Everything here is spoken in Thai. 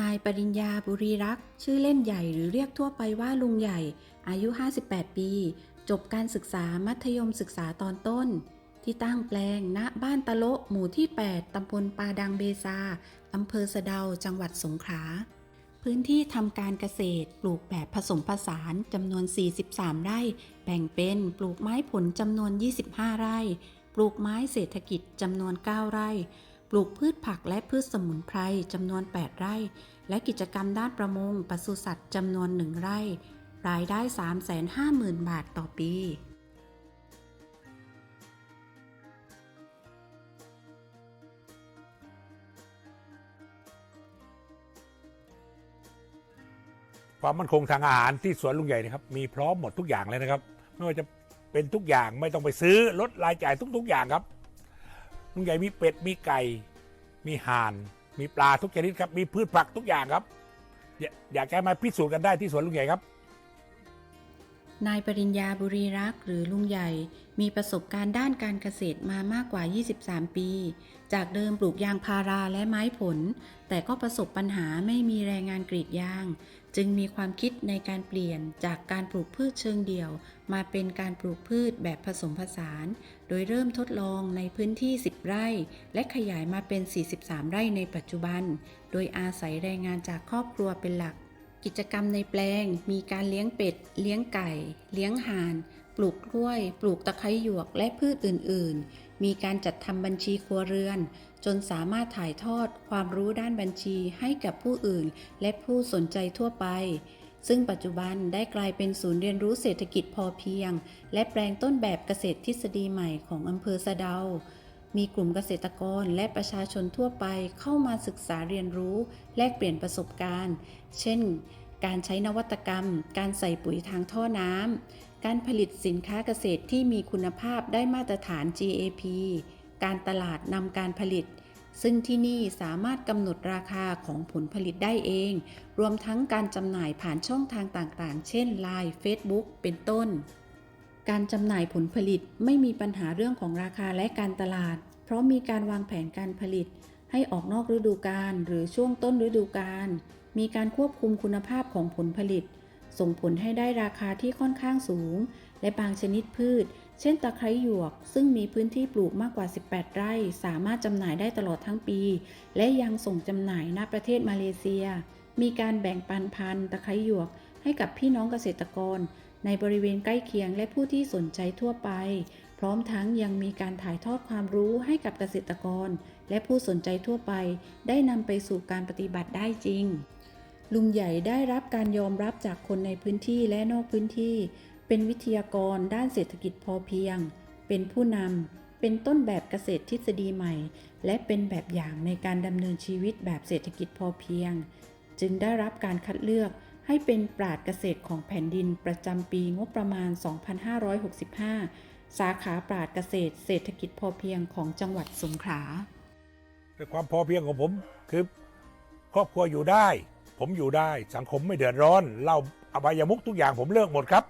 นายปริญญาบุรีรักษ์ชื่อเล่นใหญ่หรือเรียกทั่วไปว่าลุงใหญ่ อายุ 58 ปี จบการศึกษามัธยมศึกษาตอนต้น ที่ตั้งแปลงณบ้านตะโละหมู่ที่ 8 ตำบลปาดังเบซา อำเภอสะเดา จังหวัดสงขลา พื้นที่ทำการเกษตรปลูกแบบผสมผสานจำนวน 43 ไร่ แบ่งเป็นปลูกไม้ผลจำนวน 25 ไร่ ปลูกไม้เศรษฐกิจจำนวน 9 ไร่ ปลูกพืชผักและพืชสมุนไพรจำนวน 8 ไร่ และกิจกรรมด้านประมงปศุสัตว์จำนวน 1 ไร่ รายได้ 350,000 บาทต่อปีความมั่นคงทางอาหารที่สวนลุงใหญ่นะครับมีพร้อมหมดทุกอย่างเลยนะครับ ไม่ว่าจะเป็นทุกอย่างไม่ต้องไปซื้อลดรายจ่ายทุก ๆ อย่างครับ ลุงใหญ่มีเป็ดมีไก่ มีห่าน มีปลาทุกชนิดครับ มีพืชผักทุกอย่างครับ อยากอยากจะให้มาพิสูจน์กันได้ที่สวนลุงใหญ่ครับ นายปริญญาบุรีรักษ์หรือลุงใหญ่ มีประสบการณ์ด้านการเกษตรมามากกว่า 23 ปี จากเดิมปลูกยางพาราและไม้ผล แต่ก็ประสบปัญหาไม่มีแรงงานกรีดยาง จึงมีความคิดในการเปลี่ยนจากการปลูกพืชเชิงเดี่ยว มาเป็นการปลูกพืชแบบผสมผสาน โดยเริ่มทดลองในพื้นที่ 10 ไร่ และขยายมาเป็น 43 ไร่ในปัจจุบัน โดยอาศัยแรงงานจากครอบครัวเป็นหลัก กิจกรรมในแปลงมีการเลี้ยงเป็ด เลี้ยงไก่ เลี้ยงห่าน ปลูกกล้วย ปลูกตะไคร้หยวกและพืชอื่น ๆ มีการจัดทำบัญชีครัวเรือน จนสามารถถ่ายทอดความรู้ด้านบัญชีให้กับผู้อื่น และผู้สนใจทั่วไป ซึ่งปัจจุบันได้กลายเป็นศูนย์เรียนรู้เศรษฐกิจพอเพียง และแปลงต้นแบบเกษตรทฤษฎีใหม่ของอำเภอสะเดา มีกลุ่มเกษตรกรและประชาชนทั่วไปเข้ามาศึกษาเรียนรู้ แลกเปลี่ยนประสบการณ์ เช่นการใช้นวัตกรรม การใส่ปุ๋ยทางท่อน้ำ การผลิตสินค้าเกษตรที่มีคุณภาพได้มาตรฐาน GAP การตลาดนำการผลิต ซึ่งที่นี่สามารถกำหนดราคาของผลผลิตได้เอง รวมทั้งการจำหน่ายผ่านช่องทางต่างๆ เช่น Line Facebook เป็นต้น การจำหน่ายผลผลิตไม่มีปัญหาเรื่องของราคาและการตลาด เพราะมีการวางแผนการผลิต ให้ออกนอกฤดูกาลหรือช่วงต้นฤดูกาลมีการควบคุมคุณภาพของผลผลิต ส่งผลให้ได้ราคาที่ค่อนข้างสูง และบางชนิดพืช เช่นตะไคร้หยวก ซึ่งมีพื้นที่ปลูกมากกว่า 18 ไร่ สามารถจำหน่ายได้ตลอดทั้งปี และยังส่งจำหน่ายณประเทศมาเลเซีย มีการแบ่งปันพันธุ์ตะไคร้หยวก ให้กับพี่น้องเกษตรกร ในบริเวณใกล้เคียงและผู้ที่สนใจทั่วไป พร้อมทั้งยังมีการถ่ายทอดความรู้ให้กับเกษตรกร และผู้สนใจทั่วไป ได้นำไปสู่การปฏิบัติได้จริง ลุงใหญ่ได้รับการยอมรับจากคนในพื้นที่และนอกพื้นที่ เป็นวิทยากรด้านเศรษฐกิจพอเพียง เป็นผู้นำ เป็นต้นแบบเกษตรทฤษฎีใหม่ และเป็นแบบอย่างในการดำเนินชีวิตแบบเศรษฐกิจพอเพียง จึงได้รับการคัดเลือกให้เป็นปราดเกษตรของแผ่นดินประจำปีงบประมาณ 2565 สาขาปราดเกษตรเศรษฐกิจพอเพียงของจังหวัดสงขลาความพอเพียงของผมคือครอบครัวอยู่ได้ ผมอยู่ได้สังคมไม่เดือดร้อนเหล่าอบายมุกทุกอย่างผมเลิกหมดครับ